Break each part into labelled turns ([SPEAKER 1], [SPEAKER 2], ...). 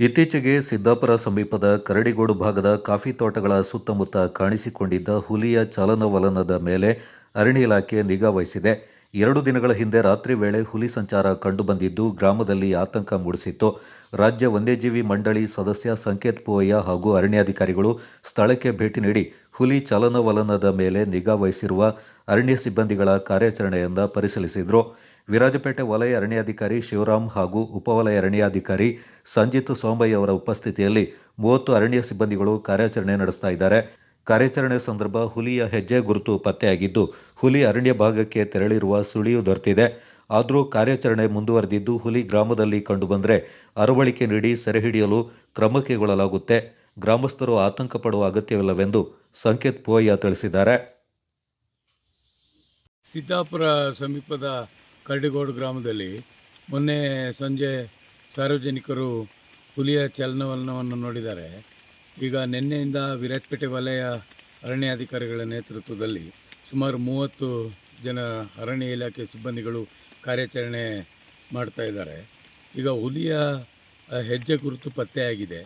[SPEAKER 1] ಇತ್ತೀಚೆಗೆ ಸಿದ್ದಾಪುರ ಸಮೀಪದ ಕರಡಿಗೋಡು ಭಾಗದ ಕಾಫಿ ತೋಟಗಳ ಸುತ್ತಮುತ್ತ ಕಾಣಿಸಿಕೊಂಡಿದ್ದ ಹುಲಿಯ ಚಲನವಲನದ ಮೇಲೆ ಅರಣ್ಯ ಇಲಾಖೆ ನಿಗಾ ವಹಿಸಿದೆ. ಎರಡು ದಿನಗಳ ಹಿಂದೆ ರಾತ್ರಿ ವೇಳೆ ಹುಲಿ ಸಂಚಾರ ಕಂಡುಬಂದಿದ್ದು ಗ್ರಾಮದಲ್ಲಿ ಆತಂಕ ಮೂಡಿಸಿತ್ತು. ರಾಜ್ಯ ವನ್ಯಜೀವಿ ಮಂಡಳಿ ಸದಸ್ಯ ಸಂಕೇತ್ ಪೂವಯ್ಯ ಹಾಗೂ ಅರಣ್ಯಾಧಿಕಾರಿಗಳು ಸ್ಥಳಕ್ಕೆ ಭೇಟಿ ನೀಡಿ ಹುಲಿ ಚಲನವಲನದ ಮೇಲೆ ನಿಗಾ ವಹಿಸಿರುವ ಅರಣ್ಯ ಸಿಬ್ಬಂದಿಗಳ ಕಾರ್ಯಾಚರಣೆಯಿಂದ ಪರಿಶೀಲಿಸಿದರು. ವಿರಾಜಪೇಟೆ ವಲಯ ಅರಣ್ಯಾಧಿಕಾರಿ ಶಿವರಾಮ್ ಹಾಗೂ ಉಪವಲಯ ಅರಣ್ಯಾಧಿಕಾರಿ ಸಂಜಿತ್ ಸೋಂಬಯ್ಯ ಅವರ ಉಪಸ್ಥಿತಿಯಲ್ಲಿ ಮೂವತ್ತು ಅರಣ್ಯ ಸಿಬ್ಬಂದಿಗಳು ಕಾರ್ಯಾಚರಣೆ ನಡೆಸ್ತಾ ಇದ್ದಾರೆ. ಕಾರ್ಯಾಚರಣೆ ಸಂದರ್ಭ ಹುಲಿಯ ಹೆಜ್ಜೆ ಗುರುತು ಪತ್ತೆಯಾಗಿದ್ದು, ಹುಲಿ ಅರಣ್ಯ ಭಾಗಕ್ಕೆ ತೆರಳಿರುವ ಸುಳಿಯು ದೊರೆತಿದೆ. ಆದರೂ ಕಾರ್ಯಾಚರಣೆ ಮುಂದುವರೆದಿದ್ದು, ಹುಲಿ ಗ್ರಾಮದಲ್ಲಿ ಕಂಡುಬಂದರೆ ಅರವಳಿಕೆ ನೀಡಿ ಸೆರೆಹಿಡಿಯಲು ಕ್ರಮ ಕೈಗೊಳ್ಳಲಾಗುತ್ತೆ. ಗ್ರಾಮಸ್ಥರು ಆತಂಕ ಪಡುವ ಅಗತ್ಯವಿಲ್ಲವೆಂದು ಸಂಕೇತ್ ಪೋಯ್ಯ ತಿಳಿಸಿದ್ದಾರೆ.
[SPEAKER 2] ಸಿದ್ದಾಪುರ ಸಮೀಪದ ಕರಡಿಗೋಡು ಗ್ರಾಮದಲ್ಲಿ ಮೊನ್ನೆ ಸಂಜೆ ಸಾರ್ವಜನಿಕರು ಹುಲಿಯ ಚಲನವಲನವನ್ನು ನೋಡಿದ್ದಾರೆ. ಈಗ ನಿನ್ನೆಯಿಂದ ವಿರಾಜಪೇಟೆ ವಲಯ ಅರಣ್ಯಾಧಿಕಾರಿಗಳ ನೇತೃತ್ವದಲ್ಲಿ ಸುಮಾರು ಮೂವತ್ತು ಜನ ಅರಣ್ಯ ಇಲಾಖೆ ಸಿಬ್ಬಂದಿಗಳು ಕಾರ್ಯಾಚರಣೆ ಮಾಡ್ತಾ ಇದ್ದಾರೆ. ಈಗ ಹುಲಿಯ ಹೆಜ್ಜೆ ಗುರುತು ಪತ್ತೆಯಾಗಿದೆ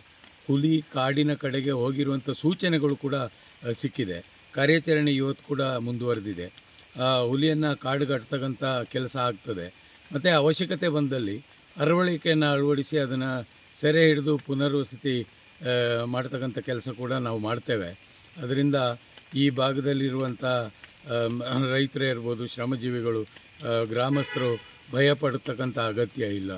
[SPEAKER 2] ಹುಲಿ ಕಾಡಿನ ಕಡೆಗೆ ಹೋಗಿರುವಂಥ ಸೂಚನೆಗಳು ಕೂಡ ಸಿಕ್ಕಿದೆ. ಕಾರ್ಯಾಚರಣೆ ಇವತ್ತು ಕೂಡ ಮುಂದುವರೆದಿದೆ. ಹುಲಿಯನ್ನು ಕಾಡುಗಟ್ತಕ್ಕಂಥ ಕೆಲಸ ಆಗ್ತದೆ. ಮತ್ತು ಅವಶ್ಯಕತೆ ಬಂದಲ್ಲಿ ಅರವಳಿಕೆಯನ್ನು ಅಳವಡಿಸಿ ಅದನ್ನು ಸೆರೆ ಹಿಡಿದು ಪುನರ್ವಸತಿ ಮಾಡ್ತಕ್ಕಂಥ ಕೆಲಸ ಕೂಡ ನಾವು ಮಾಡ್ತೇವೆ. ಅದರಿಂದ ಈ ಭಾಗದಲ್ಲಿರುವಂಥ ರೈತರೇ ಇರ್ಬೋದು, ಶ್ರಮಜೀವಿಗಳು ಗ್ರಾಮಸ್ಥರು ಭಯ ಪಡತಕ್ಕಂಥ ಅಗತ್ಯ ಇಲ್ಲ.